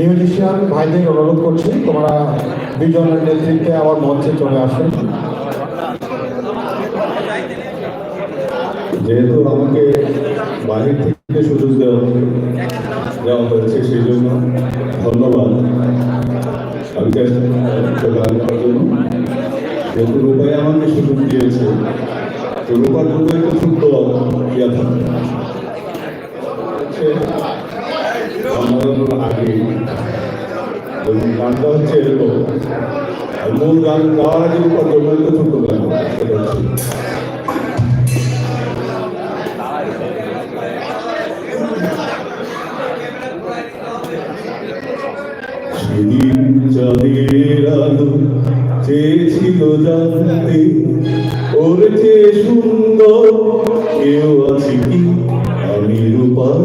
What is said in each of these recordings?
Musician ভাইদের অনুরোধ করছি, তোমরা দুজনের নেতৃত্বে আবার মঞ্চে চলে আসুন। যেহেতু আমাকে বাহির থেকে সুযোগ দেওয়া দেওয়া হয়েছে, সেই জন্য ধন্যবাদ। আমি গান করার জন্য যেহেতু রূপাই আমাকে সুযোগ দিয়েছে, তো রূপার মধ্যে একটা ছোট্ট ইয়া আমাদের আগে। গানটা হচ্ছে এরকম। মূল গান গাওয়ার আগে যে সুন্দর কেউ আছে কি? আমি রূপার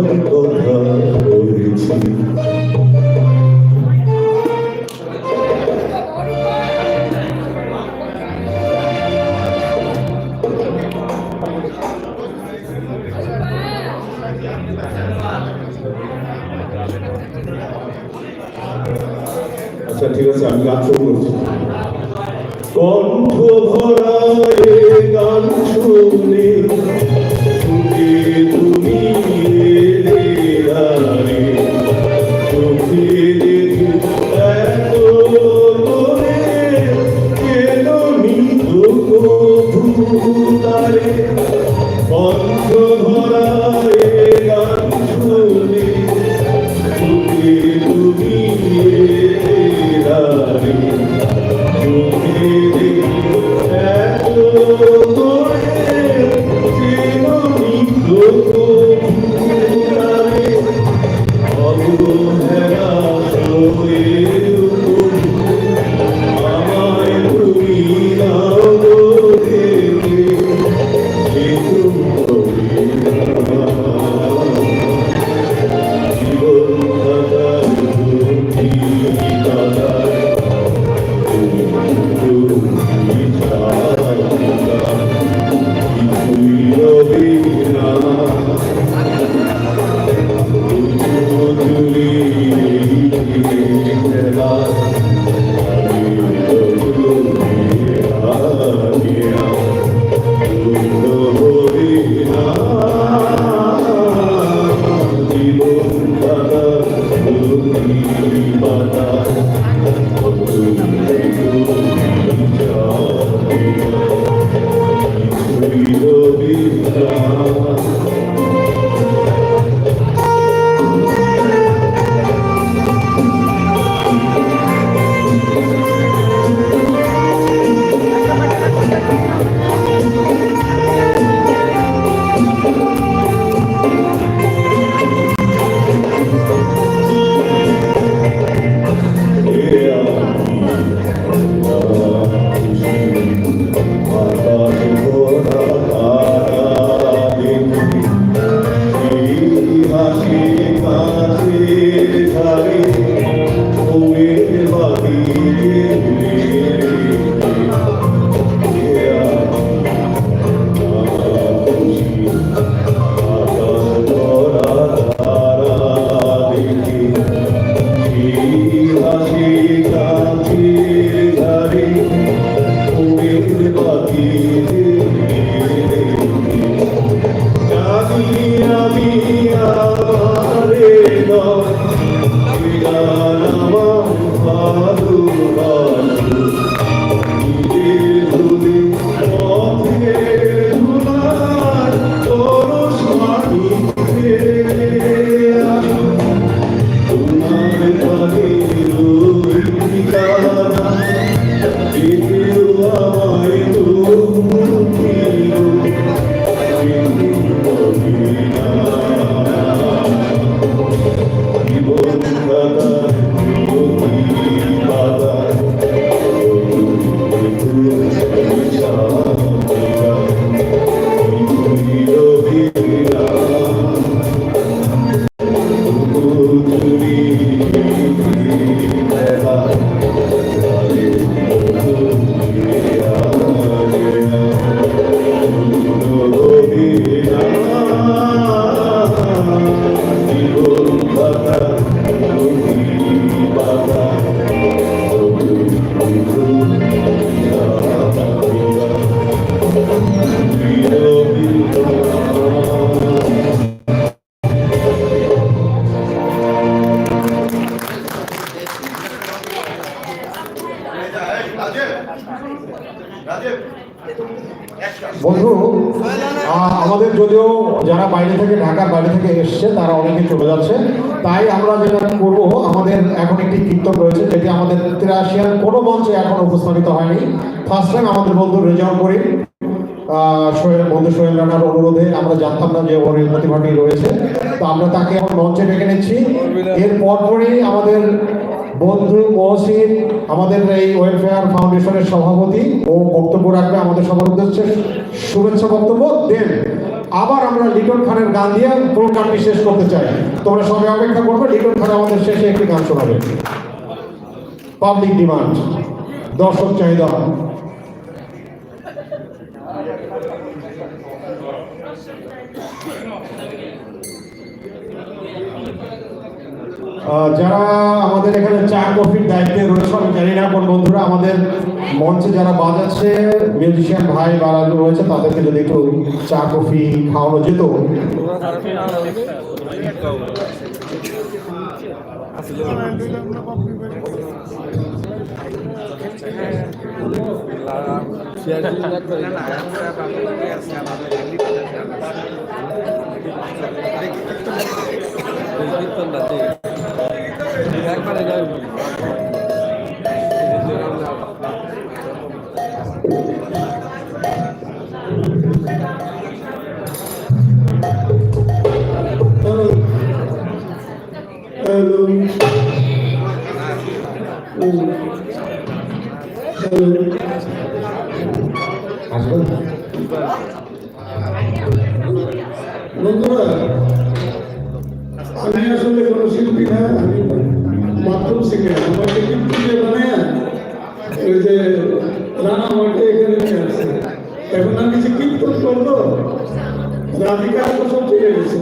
আমাদের এখন একটি কীর্তন রয়েছে, যেটি আমাদের তিরাশিয়ার কোনো মঞ্চে এখন উপস্থাপিত হয়নি। ফার্স্ট টাইম আমাদের বন্ধু রেজাউল সোহেল, বন্ধু সোহেল রানার অনুরোধে আমরা জানতাম না যে ওর প্রতিভাটি রয়েছে। তো আমরা তাকে এখন মঞ্চে ডেকে নিচ্ছি। এর পরপরই আমাদের বন্ধু মহসিন, আমাদের এই ওয়েলফেয়ার ফাউন্ডেশনের সভাপতি, ও বক্তব্য রাখবে আমাদের সবার উদ্দেশ্যে। শুভেচ্ছা বক্তব্য, দেন আবার আমরা লিটন খানের গান দিয়ে প্রোগ্রামটি শেষ করতে চাই। তোমরা সবাই অপেক্ষা করবে, লিটন খান আমাদের শেষে একটি গান শোনাবে। পাবলিক ডিমান্ড, দর্শক চাহিদা। যারা আমাদের এখানে চা কফির দায়িত্বে রয়েছে আমি জানি না কোন বন্ধুরা আমাদের মঞ্চে যারা বাজাচ্ছে মিউজিশিয়ান ভাই বা রয়েছে তাদেরকে যদি একটু চা কফি খাওয়ানো যেত। একবারে আসবেন বন্ধুরা আমি আসলে কোনো শিল্পী না আমি মাধ্যম শিখে আমাকে কিন্তু যে বানায় ওই যে রাধিকা তো ঠিক গেছে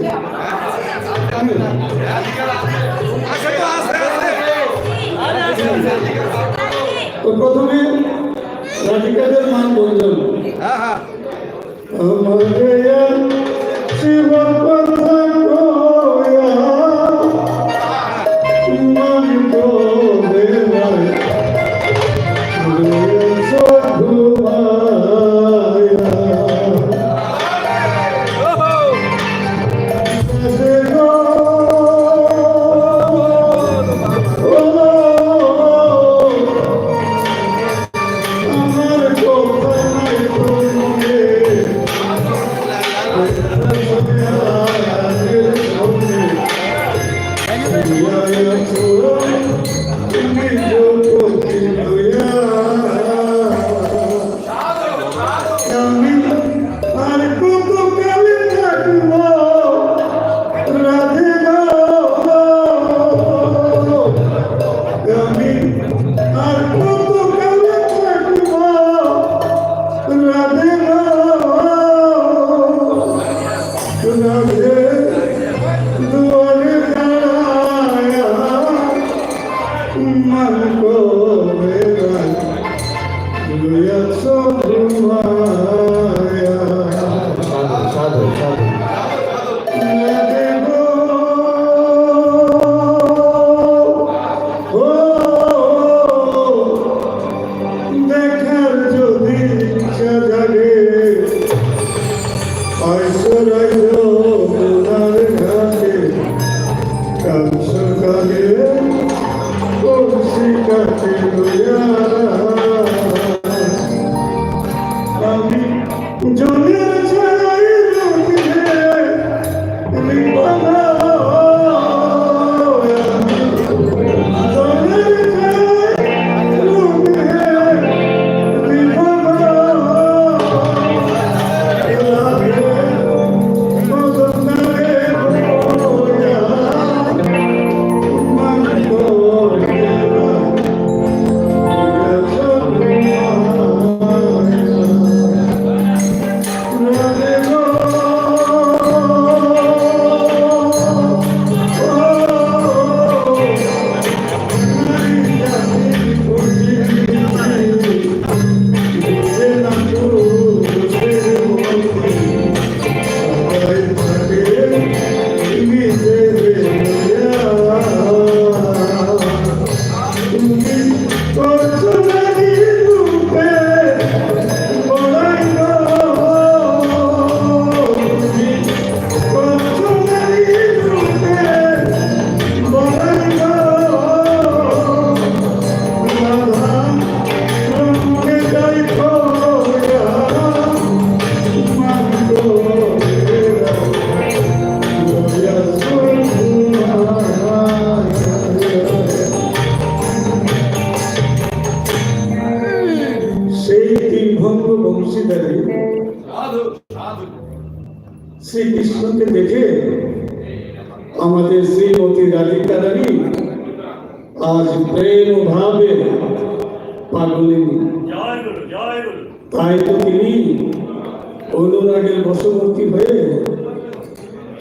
তো প্রথমে রাধিকাদের মান বললাম আমাকে শিব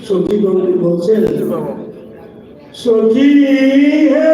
সখী গৌরী বলছেন সখী হে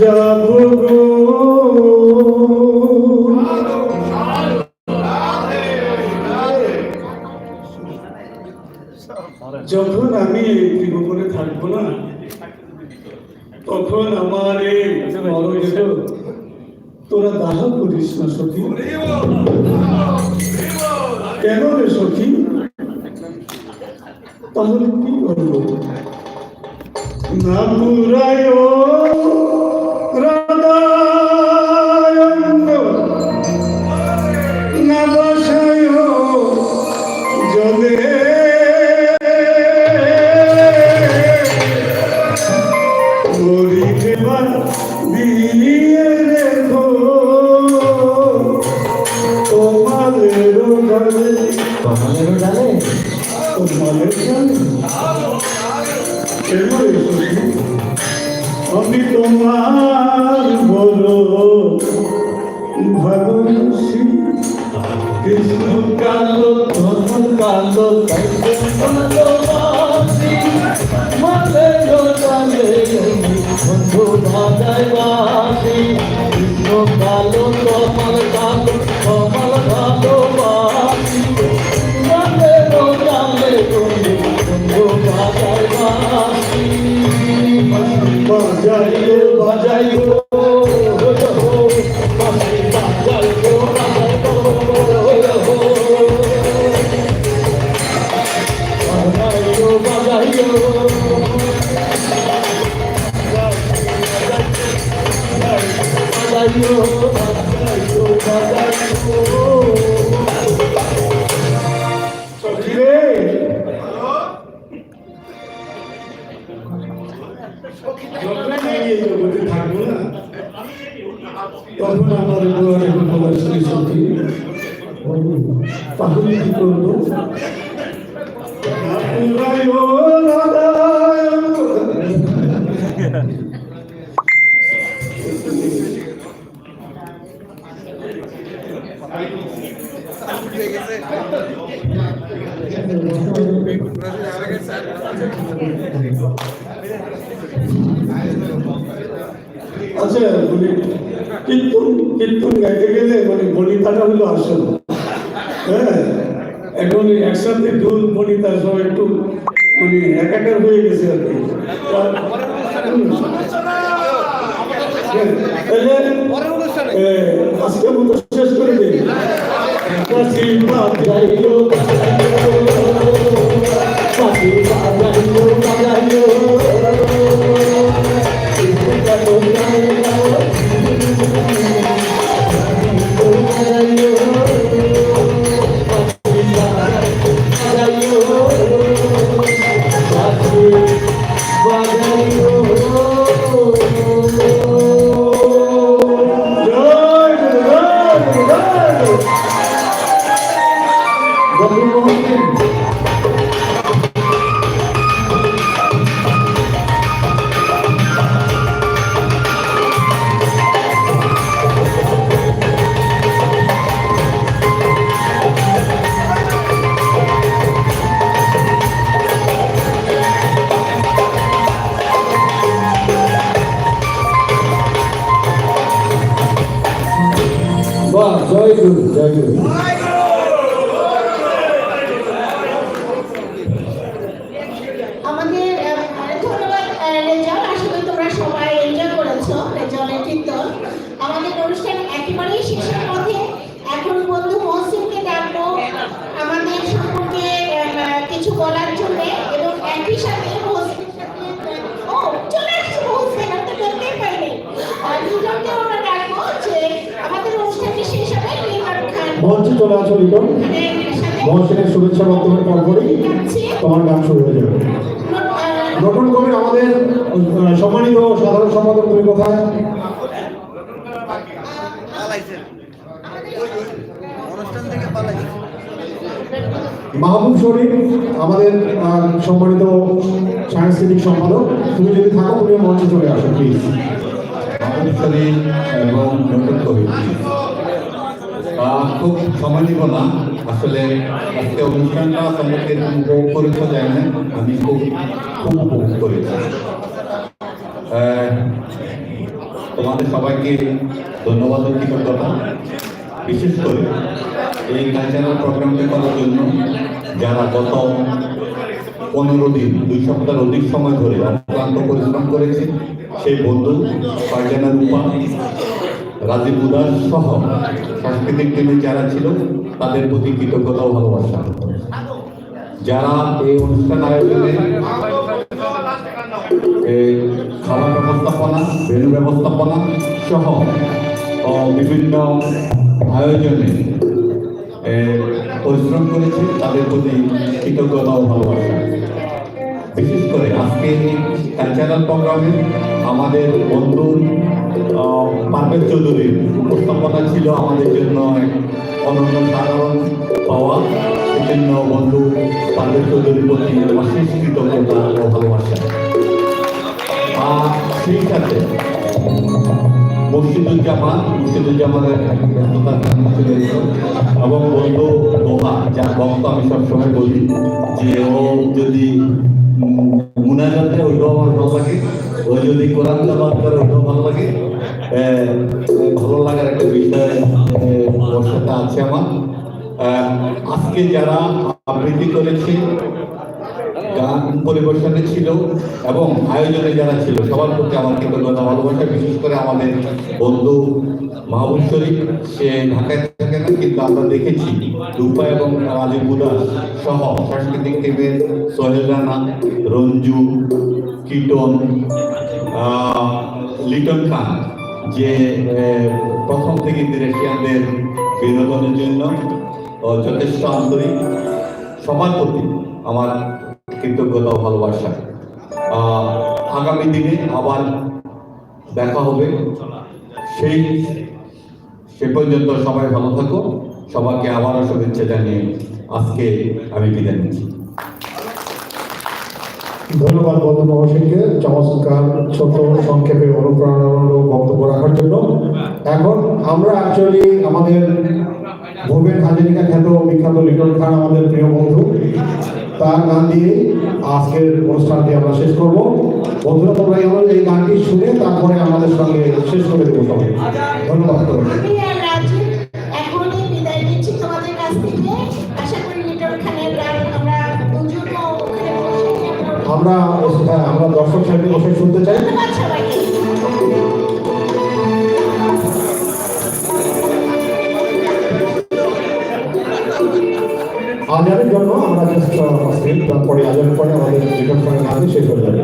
যাব যখন আমি ত্রিভুবনে থাকব না, তখন আমার এই তোরা দাহ করিস না, সখী। কেন রে সখী? তাহলে কি করব? না পুরায় দিয়ে রেখো তোমাদের ডালে তোমাদের ডালে আচ্ছা মানে কীর্তন কীর্তন গাইতে মানে হ্যাঁ এখন একসাথে দুল বনিতা একটু মানে হয়ে গেছে আর কি। তাহলে, এ, আজকের মতো শেষ করে দিই। Thank you. আমাদের অনুষ্ঠান একেবারেই শেষের পথে এখন বন্ধু মহসিনকে ডাকবো। আমাদের সম্পর্কে কিছু বলার জন্য এবং একই সাথে মঞ্চে চলে আসো লিটন। মহসিনের শুভেচ্ছা বক্তব্যের পর তোমার গান শুরু হয়ে যাবে। নতুন করে আমাদের সম্মানিত সাধারণ সম্পাদক তুমি কোথায়? মাহবুব শরীফ আমাদের সম্মানিত সাংস্কৃতিক সম্পাদক তুমি যদি থাকো তুমি মঞ্চে চলে আসো প্লিজ অবসরী এবং নতুন কবি আহ, খুব সময় নিব না। আসলে আজকে অনুষ্ঠানটা তোমাকে উপভোগ করেছ যায় না। আমি খুব খুব উপভোগ করেছি আহ, তোমাদের সবাইকে ধন্যবাদ ও কৃতজ্ঞতা বিশেষ করে এই কালচারাল প্রোগ্রামটি করার জন্য যারা গত পনেরো দিন, দুই সপ্তাহের অধিক সময় ধরে অক্লান্ত পরিশ্রম করেছে, সেই বন্ধু ফারজানা রূপা, রাজীব উদাস সহ সাংস্কৃতিক টিমে যারা ছিল, তাদের প্রতি কৃতজ্ঞতা ও ভালোবাসা। যারা এই অনুষ্ঠান আয়োজনে খাবার ব্যবস্থাপনা ভেনু ব্যবস্থাপনা সহ বিভিন্ন আয়োজনে পরিশ্রম করেছে, তাদের প্রতি কৃতজ্ঞতা ভালোবাসা। বিশেষ করে আজকে এই কালচারাল প্রোগ্রামে আমাদের বন্ধু পারভেজ চৌধুরীর উপস্থাপনা ছিল আমাদের জন্য এক অনন্য সাধারণ পাওয়া। সেজন্য বন্ধু পারভেজ চৌধুরীর প্রতি অশেষ কৃতজ্ঞতা ভালোবাসা। আর সেই সাথে মুর্শিদুজ্জামান মুর্শিদুজ্জামানের ব্যস্ততার কারণে চলে এবং বন্ধু দোহা যার বক্ত আমি সবসময় বলি যে ও যদি মুনাজাত ওইটাও আমার ভালো লাগে, ও যদি কোরআন তালাত করে ওইটাও ভালো লাগে ভালো লাগার একটা বিষয় সাথে আছে আমার। আজকে যারা আবৃত্তি করেছে পরিবেশনে ছিল এবং আয়োজনে যারা ছিল, সবার প্রতি আমার কৃতজ্ঞতা, ভালোবাসা, বিশেষ করে আমাদের বন্ধু মাহবুব শরীফ, সে ঢাকায় থাকে না, কিন্তু আমরা দেখেছি রূপা এবং রাজীব উদাস সহ সাংস্কৃতিক টিমের সোহেল রানা, রঞ্জু কীটন লিটন খান, যে প্রথম থেকে দেশিয়ানদের বিনোদনের জন্য যথেষ্ট আন্তরিক, সবার প্রতি আমার কৃতজ্ঞতা ও ভালোবাসা। আগামী দিনে আবার দেখা হবে। সেই সে পর্যন্ত সবাই ভালো থাকো। সবাইকে আবারও শুভেচ্ছা জানিয়ে আজকে আমি বিদায় নিচ্ছি। ধন্যবাদ বন্ধু মহসিনকে চমৎকার ছোট সংক্ষেপে অনুপ্রেরণামূলক বক্তব্য রাখার জন্য। এখন আমরা অ্যাকচুয়ালি আমাদের ভূপেন হাজারিকা খ্যাত বিখ্যাত লিটন খান, আমাদের প্রিয় বন্ধু। তার গান দিয়ে আজকের অনুষ্ঠানটি আমরা শেষ করব। বন্ধুরা তোমরা এই এই গানটি শুনে তারপরে আমাদের সঙ্গে শেষ করে দেবো সবাই। ধন্যবাদ আমরা হ্যাঁ, আমরা দর্শক সাথে বসে শুনতে চাই। আজানের জন্য করছি তারপরে আজানের পরে আমাদের রিটার্ন করে গান শেষ হয়ে যাবে।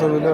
ছবি না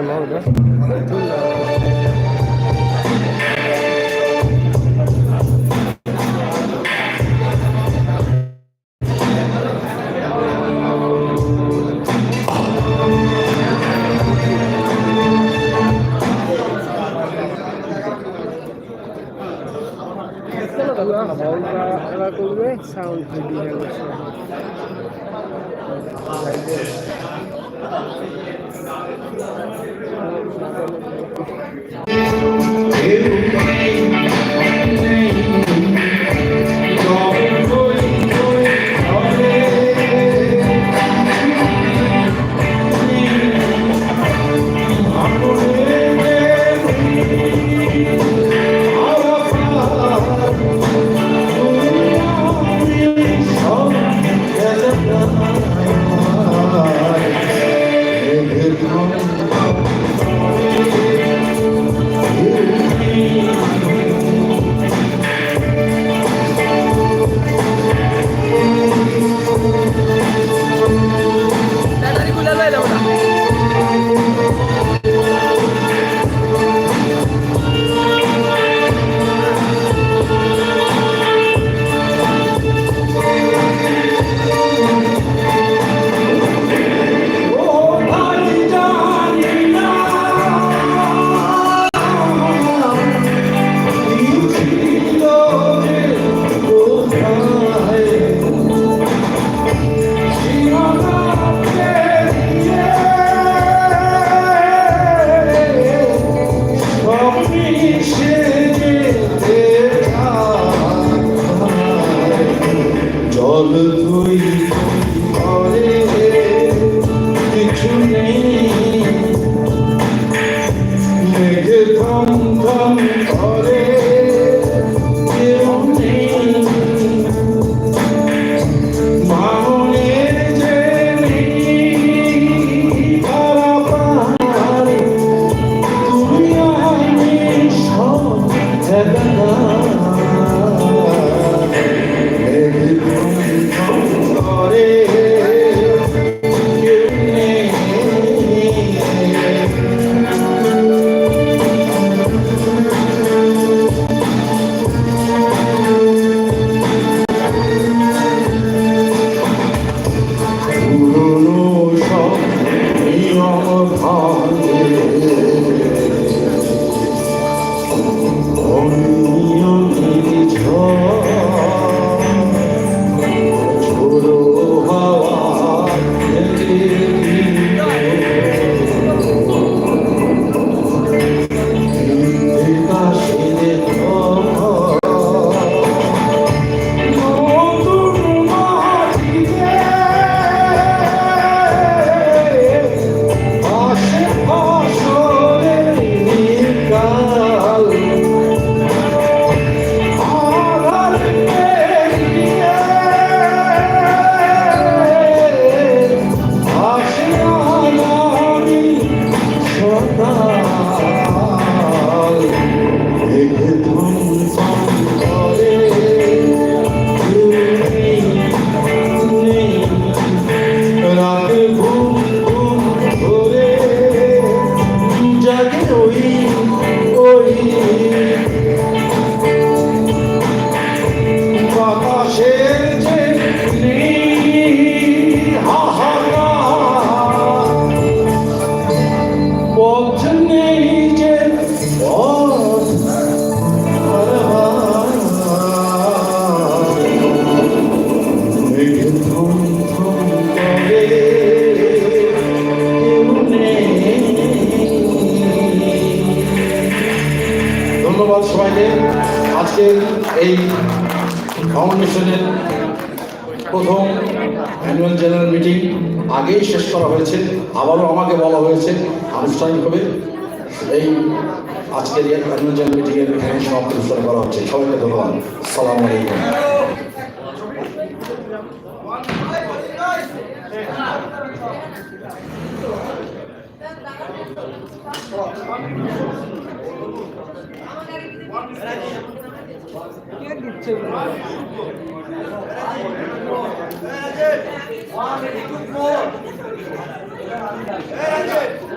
অনুষ্ঠান হবে এই আজকের এই অ্যানুয়াল মিটিংয়ের এখানে সমাপ্ত অনুষ্ঠান করা হচ্ছে সবাইকে ধন্যবাদ সালাম আলাইকুম Hey,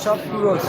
সব পুরুষ